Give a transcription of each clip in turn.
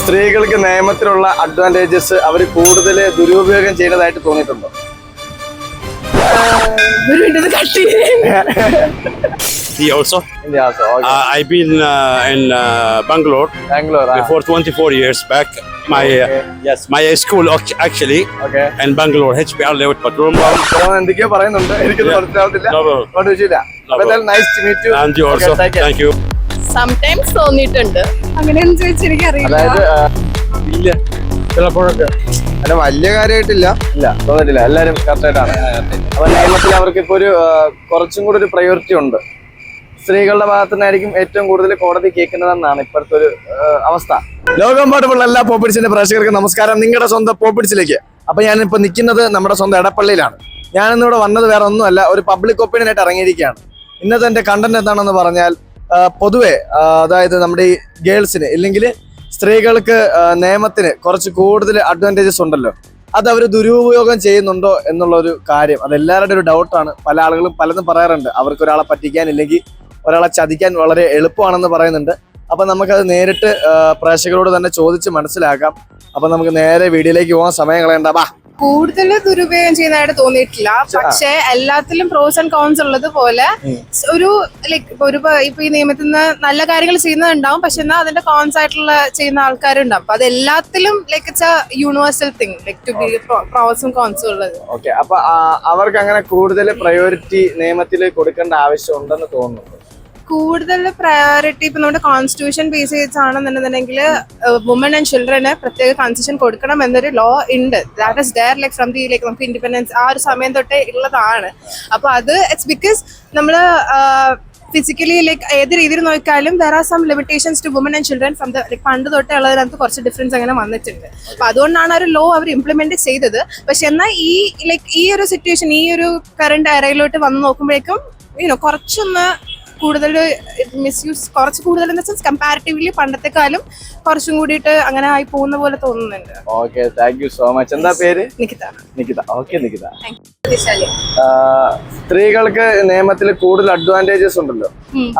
സ്ത്രീകൾക്ക് നിയമത്തിലുള്ള അഡ്വാന്റേജസ് അവർ കൂടുതൽ ദുരുപയോഗം ചെയ്യുന്നതായിട്ട് തോന്നിയിട്ടുണ്ടോ He also. Yeah, also okay Uh, I've been uh, in uh, Bangalore Bangalore before 24 years back. My Okay. uh, yes, my uh, school act- actually okay. in Bangalore, HBR Levitt Patrum. എന്തൊക്കെയോ പറയുന്നുണ്ട് എനിക്ക് എന്തായാലും nice to meet And you also. Thank you. Sometimes തോന്നിയിട്ടുണ്ട്. അങ്ങനെയൊന്നും ചോദിച്ചെനിക്കറിയില്ല അതായത് ഇല്ല. ചിലപ്പോഴൊക്കെ. അല്ല വലിയ കാര്യമായിട്ടില്ല. ഇല്ല തോന്നിട്ടില്ല എല്ലാരും കറക്റ്റായിട്ടാണ് അപ്പൊ നിയമത്തിൽ അവർക്ക് ഇപ്പൊ ഒരു കുറച്ചും കൂടി ഒരു പ്രയോറിറ്റി ഉണ്ട്. സ്ത്രീകളുടെ ഭാഗത്തു നിന്നായിരിക്കും ഏറ്റവും കൂടുതൽ കോടതി കേൾക്കുന്നതെന്നാണ് ഇപ്പോഴത്തെ ഒരു അവസ്ഥ. ലോകമെമ്പാടുമുള്ള എല്ലാ പോപ്പിഡ്സിന്റെ പ്രേക്ഷകർക്ക് നമസ്കാരം. നിങ്ങളുടെ സ്വന്തം പോപ്പിഡ്സിലേക്ക് അപ്പൊ ഞാനിപ്പോ നിൽക്കുന്നത് നമ്മുടെ സ്വന്തം എടപ്പള്ളിയിലാണ്. ഞാനിന്നിവിടെ വന്നത് വേറെ ഒന്നുമല്ല ഒരു പബ്ലിക് ഒപ്പീനിയൻ ആയിട്ട് ഇറങ്ങിയിരിക്കുകയാണ്. ഇന്നത്തെ എന്റെ കണ്ടന്റ് എന്താണെന്ന് പറഞ്ഞാൽ പൊതുവെ അതായത് നമ്മുടെ ഈ ഗേൾസിന് ഇല്ലെങ്കിൽ സ്ത്രീകൾക്ക് നിയമത്തിന് കുറച്ച് കൂടുതൽ അഡ്വാന്റേജസ് ഉണ്ടല്ലോ. അത് അവർ ദുരുപയോഗം ചെയ്യുന്നുണ്ടോ എന്നുള്ള ഒരു കാര്യം. അത് എല്ലാവരുടെയും ഒരു ഡൗട്ടാണ് പല ആളുകളും പലതും പറയാറുണ്ട്. അവർക്ക് ഒരാളെ പറ്റിക്കാൻ ഇല്ലെങ്കിൽ ഒരാളെ ചതിക്കാൻ വളരെ എളുപ്പമാണെന്ന് പറയുന്നുണ്ട്. അപ്പം നമുക്കത് നേരിട്ട് പ്രേക്ഷകരോട് തന്നെ ചോദിച്ച് മനസ്സിലാക്കാം. അപ്പം നമുക്ക് നേരെ വീഡിയോയിലേക്ക് പോകാൻ സമയം കളയണ്ട. ബാ. കൂടുതൽ ദുരുപയോഗം ചെയ്യുന്നതായിട്ട് തോന്നിയിട്ടില്ല. പക്ഷെ എല്ലാത്തിലും പ്രോസ് ആൻഡ് കോൺസ് ഉള്ളത് പോലെ ഒരു ലൈക്ക് ഒരു ഇപ്പൊ ഈ നിയമത്തിൽ നിന്ന് നല്ല കാര്യങ്ങൾ ചെയ്യുന്നതുണ്ടാവും. പക്ഷെ എന്നാൽ അതിന്റെ കോൺസ് ആയിട്ടുള്ള ചെയ്യുന്ന ആൾക്കാരുണ്ടാവും. അപ്പൊ അത് എല്ലാത്തിലും like it's a universal thing like to be പ്രോസും കോൺസും ഉള്ളത്. ഓക്കെ അപ്പൊ അവർക്ക് അങ്ങനെ കൂടുതൽ പ്രയോറിറ്റി നിയമത്തിൽ കൊടുക്കേണ്ട ആവശ്യം ഉണ്ടെന്ന് തോന്നുന്നു. കൂടുതൽ പ്രയോറിറ്റി ഇപ്പൊ നമ്മുടെ കോൺസ്റ്റിറ്റ്യൂഷൻ ബേസ് ചെയ്താണെന്നുണ്ടെങ്കിൽ വുമൺ ആൻഡ് ചിൽഡ്രന് പ്രത്യേക കൺസെഷൻ കൊടുക്കണം എന്നൊരു ലോ ഉണ്ട്. That is there like from the like നമുക്ക് ഇൻഡിപെൻഡൻസ് ആ ഒരു സമയം തൊട്ടേ ഉള്ളതാണ്. അപ്പൊ അത് ഇറ്റ്സ് ബിക്കോസ് നമ്മൾ ഫിസിക്കലി ലൈക്ക് ഏത് രീതിയിൽ നോക്കിയാലും there are some limitations to woman and children from the പണ്ട് തൊട്ടേ ഉള്ളതിനകത്ത് കുറച്ച് ഡിഫറൻസ് അങ്ങനെ വന്നിട്ടുണ്ട്. അപ്പൊ അതുകൊണ്ടാണ് ആ ഒരു ലോ അവർ ഇംപ്ലിമെന്റ് ചെയ്തത്. പക്ഷെ എന്നാൽ ഈ ലൈക് ഈ ഒരു സിറ്റുവേഷൻ ഈ ഒരു കറണ്ട് എറയിലോട്ട് വന്ന് നോക്കുമ്പോഴേക്കും യുനോ കുറച്ചൊന്ന് കൂടുതൽ മിസ്യൂസ് കുറച്ച് കൂടുതൽ എന്ന് വെച്ചാൽ കമ്പാരിറ്റീവ്ലി പണ്ടത്തെക്കാളും കുറച്ചും കൂടിയിട്ട് അങ്ങനെ ആയി പോകുന്ന പോലെ തോന്നുന്നുണ്ട്. Okay thank you so much എന്താ പേര്? നിഖിത നിഖിത ഓക്കെ നിഖിത സ്ത്രീകൾക്ക് നിയമത്തിൽ കൂടുതൽ അഡ്വാന്റേജസ് ഉണ്ടല്ലോ.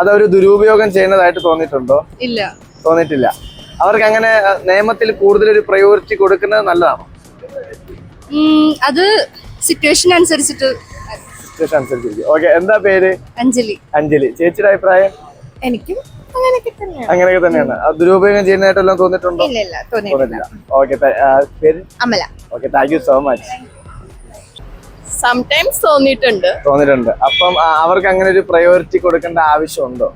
അത് അവർ ദുരുപയോഗം ചെയ്യുന്നതായിട്ട് തോന്നിയിട്ടുണ്ടോ? ഇല്ല. തോന്നിയിട്ടില്ല. അവർക്ക് അങ്ങനെ നിയമത്തിൽ കൂടുതൽ ഒരു പ്രയോറിറ്റി കൊടുക്കുന്നത് നല്ലതാണോ? അത് സിറ്റുവേഷൻ അനുസരിച്ചിട്ട് സിറ്റുവേഷൻ അനുസരിച്ചിരിക്കും ഓക്കെ എന്താ പേര്? അഞ്ജലി. അഞ്ജലി. ചേച്ചിയുടെ അഭിപ്രായം? എനിക്കും അങ്ങനെയൊക്കെ തന്നെയാണ്. ദുരുപയോഗം ചെയ്യുന്നതായിട്ടെല്ലാം തോന്നിയിട്ടുണ്ടോ ഇല്ല ഇല്ല തോന്നിയിട്ടില്ല. ഓക്കെ പേര്? Amala. Okay thank you so much sometimes തോന്നിയിട്ടുണ്ട്. തോന്നിയിട്ടുണ്ട്. അപ്പം അവർക്ക് അങ്ങനെ ഒരു പ്രയോറിറ്റി കൊടുക്കേണ്ട ആവശ്യമുണ്ടോ?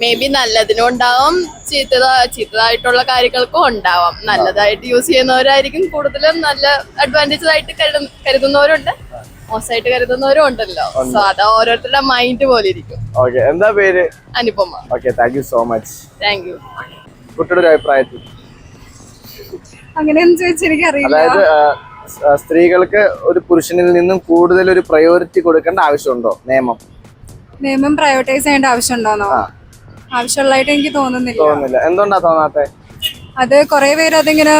മേ ബി നല്ലതിനും ഉണ്ടാവാം ചീത്തത ചീത്തതായിട്ടുള്ള കാര്യങ്ങൾക്കും ഉണ്ടാവാം. നല്ലതായിട്ട് യൂസ് ചെയ്യുന്നവരായിരിക്കും കൂടുതലും നല്ല അഡ്വാന്റേജ് ആയിട്ട് കരുതുന്നവരുണ്ട്. മോശമായിട്ട് കരുതുന്നവരും ഉണ്ടല്ലോ. സോ അത് ഓരോരുത്തരുടെ മൈൻഡ് പോലെ ഇരിക്കും. ഓക്കെ എന്താ പേര്? Anupama. Okay thank you so much thank you കുട്ടിയുടെ ഒരു അഭിപ്രായത്തിൽ. അങ്ങനെ അതായത് സ്ത്രീകൾക്ക് ഒരു പുരുഷനിൽ നിന്നും കൂടുതൽ ഒരു പ്രയോറിറ്റി കൊടുക്കേണ്ട ആവശ്യമുണ്ടോ? നിയമം. നിയമം പ്രയോറിറ്റൈസ് ചെയ്യേണ്ട ആവശ്യമുണ്ടോന്നോ. ആവശ്യമുള്ളതായിട്ട് എനിക്ക് തോന്നുന്നില്ല. തോന്നുന്നില്ല. എന്തുകൊണ്ടാ തോന്നാത്തെ? അത് കുറെ പേര് അതിങ്ങനെ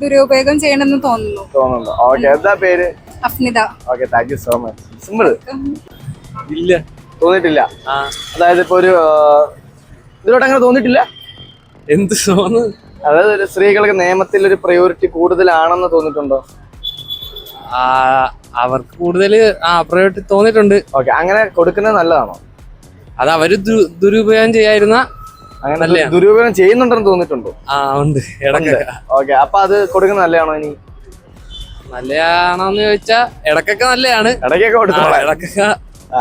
ദുരുപയോഗം ചെയ്യണമെന്ന് തോന്നുന്നു. തോന്നുന്നു ഓക്കെ എന്താ പേര്? Afnitha okay thank you so much simple ഇല്ല തോന്നിട്ടില്ല അതായത് ഇപ്പൊ ഒരു ഇതിലോട്ട് അങ്ങനെ തോന്നിട്ടില്ല എന്ത് തോന്നുന്നു? അതായത് ഒരു സ്ത്രീകൾക്ക് നിയമത്തിൽ ഒരു പ്രയോറിറ്റി കൂടുതലാണെന്ന് തോന്നിയിട്ടുണ്ടോ? അവർക്ക് കൂടുതൽ ആ പ്രയോറിറ്റി തോന്നിയിട്ടുണ്ട്. ഓക്കെ അങ്ങനെ കൊടുക്കുന്നത് നല്ലതാണോ? അത് അവർ ദുരുപയോഗം ചെയ്യായിരുന്ന അങ്ങനെ ദുരുപയോഗം ചെയ്യുന്നുണ്ടെന്ന് തോന്നിയിട്ടുണ്ടോ? ആ ഉണ്ട്. ഇടക്കൊക്കെ ഓക്കെ അപ്പൊ അത് കൊടുക്കുന്നത് നല്ലതാണോ ഇനി? നല്ലതാണോന്ന് ചോദിച്ചാ ഇടക്കൊക്കെ നല്ലതാണ് ഇടക്കൊക്കെ കൊടുത്തോളാം. ഇടക്കൊക്കെ. ആ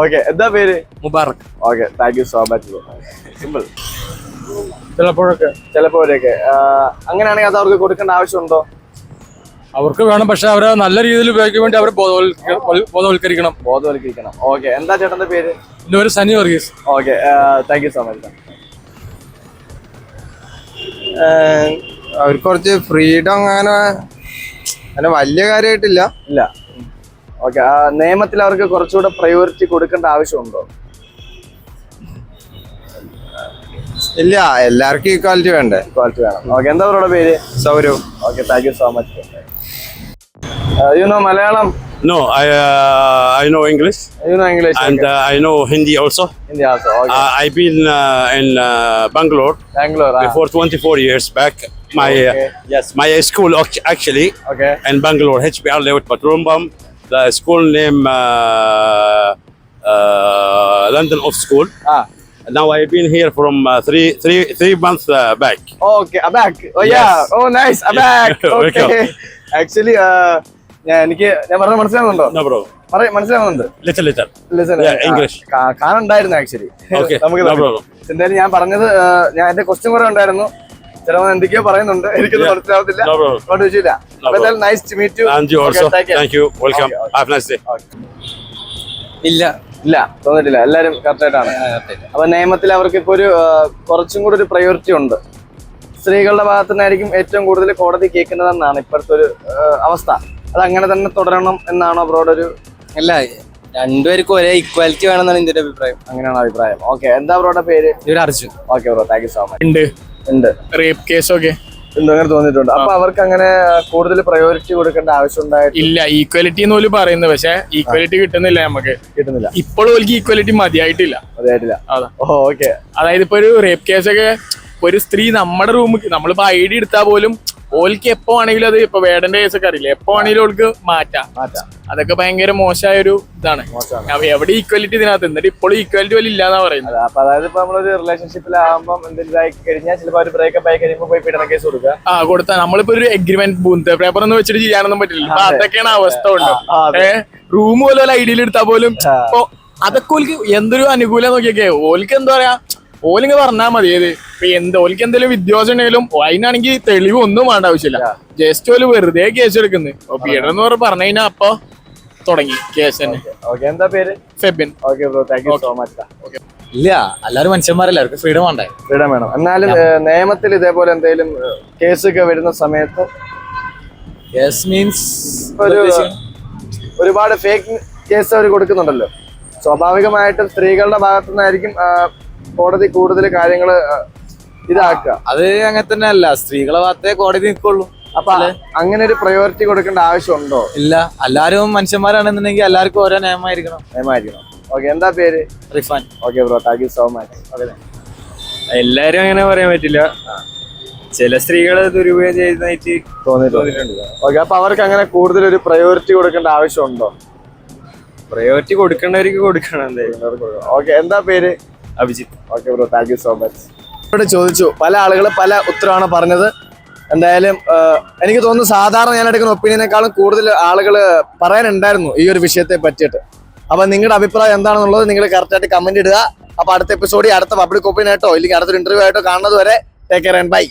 ഓക്കെ. എന്താ പേര്? Mubarak. Okay. Thank you so much simple ചിലപ്പോഴൊക്കെ ചിലപ്പോഴൊക്കെ. അങ്ങനെയാണെങ്കിൽ അത് അവർക്ക് കൊടുക്കേണ്ട ആവശ്യമുണ്ടോ? അവർക്ക് വേണം പക്ഷെ അവരെ നല്ല രീതിയിൽ ഉപയോഗിക്കാൻ വേണ്ടി അവരെ ബോധവൽക്കരിക്കണം. ബോധവൽക്കരിക്കണം. ഓക്കെ. എന്താ ചേട്ടന്റെ പേര്? എന്റെ പേര് Sunny Varghese. Okay. Thank you so much അവർക്ക് കുറച്ച് ഫ്രീഡം അങ്ങനെ അങ്ങനെ വലിയ കാര്യമായിട്ടില്ല ഇല്ല ഓക്കെ ആ നിയമത്തിൽ അവർക്ക് കുറച്ചുകൂടെ പ്രയോറിറ്റി കൊടുക്കേണ്ട ആവശ്യമുണ്ടോ ഇല്ല എല്ലാവർക്കും ഇക്വാലിറ്റി വേണ്ടേ ഇക്വാലിറ്റി വേണം ഓക്കെ എന്താ അവരുടെ പേര് Saurav okay thank you so much you know Malayalam No, I uh, I know English. You know English. And okay. uh, I know Hindi also. Hindi also. Okay. Uh, I've been uh, in uh, Bangalore. Bangalore. Ah. Before 24 years back. My Okay. uh, yes, my school actually Okay. in Bangalore, HBR Lewit Patrumbam. The school name uh, uh, London of School. Ah. Now I've been here from uh, three three three months uh, back. Oh, Okay. I'm back. Oh yes. yeah. Oh nice. I'm back. Okay. Actually, uh, എനിക്ക് ഞാൻ പറഞ്ഞ മനസ്സിലാവുന്നുണ്ടോ മനസ്സിലാവുന്നുണ്ട് കാണുണ്ടായിരുന്നു actually നമുക്ക്. എന്തായാലും ഞാൻ പറഞ്ഞത് ഞാൻ എന്റെ ക്വസ്റ്റ്യൻ കുറെ ഉണ്ടായിരുന്നു ചിലവൻ എന്തൊക്കെയോ പറയുന്നുണ്ട്. എനിക്കൊന്നും. മനസ്സിലാവത്തില്ല. അതുകൊണ്ട് വിഷയമില്ല. Nice to meet you. ഇല്ല. ഇല്ല. തോന്നിട്ടില്ല എല്ലാരും കറക്റ്റ് ആയിട്ടാണ്. അപ്പൊ നിയമത്തിൽ അവർക്ക് ഇപ്പൊ ഒരു കുറച്ചും കൂടി ഒരു പ്രയോറിറ്റി ഉണ്ട്. സ്ത്രീകളുടെ ഭാഗത്തു നിന്നായിരിക്കും ഏറ്റവും കൂടുതൽ കോടതി കേൾക്കുന്നതെന്നാണ് ഇപ്പോഴത്തെ ഒരു അവസ്ഥ. അത് അങ്ങനെ തന്നെ തുടരണം എന്നാണോ അവരോട് ഒരു അല്ല രണ്ടുപേർക്കും ഒരേ ഇക്വാലിറ്റി വേണമെന്നാണ് എന്റെ അഭിപ്രായം. അങ്ങനെയാണ് അഭിപ്രായം. ഓക്കെ എന്താ അവരുടെ പേര്? ഇവർ Arjun. Okay bro thank you so much ഉണ്ട്. ഉണ്ട്. റേപ്പ് കേസൊക്കെ ഉണ്ട് അങ്ങനെ തോന്നിയിട്ടുണ്ട്. അപ്പൊ അവർക്ക് അങ്ങനെ കൂടുതൽ പ്രയോറിറ്റി കൊടുക്കേണ്ട ആവശ്യം ഉണ്ടായിട്ട് ഇല്ല ഈക്വാലിറ്റി എന്ന് പോലും പറയുന്നത്. പക്ഷെ ഈക്വാലിറ്റി കിട്ടുന്നില്ല നമുക്ക്. കിട്ടുന്നില്ല. ഇപ്പോഴും ഓൽക്ക് ഈക്വാലിറ്റി മതിയായിട്ടില്ല. മതിയായിട്ടില്ല. ഓക്കെ. അതായത് ഇപ്പൊ ഒരു റേപ്പ് കേസൊക്കെ ഒരു സ്ത്രീ നമ്മുടെ റൂമിൽ നമ്മളിപ്പോ ഐ ഡി എടുത്താൽ പോലും ഓൽക്ക് എപ്പോ ആണെങ്കിലും അത് ഇപ്പൊ വേടന്റെ കേസൊക്കെ അറിയില്ല? എപ്പോ ആണെങ്കിലും ഓൾക്ക് മാറ്റാം. അതൊക്കെ ഭയങ്കര മോശമായ ഒരു ഇതാണ് എവിടെ ഈക്വാലിറ്റി ഇതിനകത്ത്? എന്നിട്ട് ഇപ്പോഴും ഈക്വാലിറ്റി വല്ല ഇല്ലാന്നാ പറയുന്നത്. അപ്പൊ അതായത് ഇപ്പൊ നമ്മളൊരു റിലേഷൻഷിപ്പിലാകുമ്പോൾ എന്തെങ്കിലും കഴിഞ്ഞാൽ ചിലപ്പോൾ ഒരു ബ്രേക്കപ്പ് ആയി കഴിയുമ്പോൾ പോയി പീഡന കേസ് കൊടുക്കുക. ആ കൊടുത്ത. നമ്മളിപ്പോ ഒരു എഗ്രിമെന്റ് ബൂന്ത് പേപ്പർ ഒന്നും വെച്ചിട്ട് ചെയ്യാനൊന്നും പറ്റില്ല അപ്പൊ അതൊക്കെയാണ് അവസ്ഥ ഉണ്ട്. ഏഹ് റൂം പോലും ഐഡിയയിൽ എടുത്താൽ പോലും ഇപ്പൊ അതൊക്കെ ഓൽക്ക് എന്തൊരു അനുകൂലം നോക്കിയൊക്കെ. ഓൽക്ക് എന്താ പറയാ? ഓലിങ്ങ് പറഞ്ഞാൽ മതി. ഏത്? ഇപ്പൊ എന്ത് ഓലിക്ക് എന്തെങ്കിലും വിദ്യാഭ്യാസം ഉണ്ടെങ്കിലും അതിനാണെങ്കിൽ തെളിവ് ഒന്നും വേണ്ട ആവശ്യമില്ല. ജസ്റ്റ് ഓൽ വെറുതെ കേസ് എടുക്കുന്നത് അപ്പൊ പീഡനം എന്ന് പറഞ്ഞ് പറഞ്ഞു കഴിഞ്ഞാൽ അപ്പൊ തുടങ്ങി കേസ് തന്നെ. എന്താ പേര്? Febin. Okay bro thank you so much ഇല്ല എല്ലാവരും മനുഷ്യന്മാരല്ല? അവർക്ക് ഫ്രീഡം വേണ്ടേ? ഫ്രീഡം വേണം. എന്നാലും നിയമത്തിൽ ഇതേപോലെ എന്തെങ്കിലും കേസൊക്കെ വരുന്ന സമയത്ത് കേസ് മീൻസ് ഒരു ഒരുപാട് ഫേക്ക് കേസ് അവർ കൊടുക്കുന്നുണ്ടല്ലോ. സ്വാഭാവികമായിട്ടും സ്ത്രീകളുടെ ഭാഗത്തു നിന്നായിരിക്കും കോടതി കൂടുതൽ കാര്യങ്ങൾ ഇതാക്കുക. അത് അങ്ങനെ തന്നെ അല്ല. സ്ത്രീകളെ ഭാഗത്തേ കോടതി നിൽക്കുള്ളൂ. അപ്പൊ അങ്ങനെ ഒരു പ്രയോറിറ്റി കൊടുക്കേണ്ട ആവശ്യമുണ്ടോ? ഇല്ല. എല്ലാരും മനുഷ്യന്മാരാണെന്നുണ്ടെങ്കിൽ എല്ലാവർക്കും ഓരോ നിയമമായിരിക്കണം. നിയമമായിരിക്കണം. ഓക്കെ എന്താ പേര്? Rifan. Okay bro thank you so much okay. എല്ലാരും അങ്ങനെ പറയാൻ പറ്റില്ല. ചില സ്ത്രീകളെ ദുരുപയോഗം ചെയ്യുന്നതായിട്ട് തോന്നിയിട്ടുണ്ട്. ഓക്കെ അപ്പൊ അവർക്ക് അങ്ങനെ കൂടുതൽ ഒരു പ്രയോറിറ്റി കൊടുക്കേണ്ട ആവശ്യമുണ്ടോ? പ്രയോറിറ്റി കൊടുക്കേണ്ടവർക്ക് കൊടുക്കണം എന്തായാലും. ഓക്കെ എന്താ പേര്? Abhijith. Okay bro thank you so much ഇവിടെ ചോദിച്ചു പല ആളുകൾ പല ഉത്തരവാണ് പറഞ്ഞത്. എന്തായാലും എനിക്ക് തോന്നുന്നു സാധാരണ ഞാൻ എടുക്കുന്ന ഒപ്പീനിയനേക്കാളും കൂടുതൽ ആളുകൾ പറയാനുണ്ടായിരുന്നു ഈ ഒരു വിഷയത്തെ പറ്റിയിട്ട്. അപ്പൊ നിങ്ങളുടെ അഭിപ്രായം എന്താണെന്നുള്ളത് നിങ്ങൾ കറക്റ്റായിട്ട് കമന്റ് ഇടുക. അപ്പൊ അടുത്ത എപ്പിസോഡിൽ അടുത്ത പബ്ലിക് ഒപ്പീനിയൻ ആയിട്ടോ ഇല്ലെങ്കിൽ അടുത്തൊരു ഇന്റർവ്യൂ ആയിട്ടോ കാണുന്നത് വരെ ടേക്ക് കെയർ ആൻഡ് ബൈ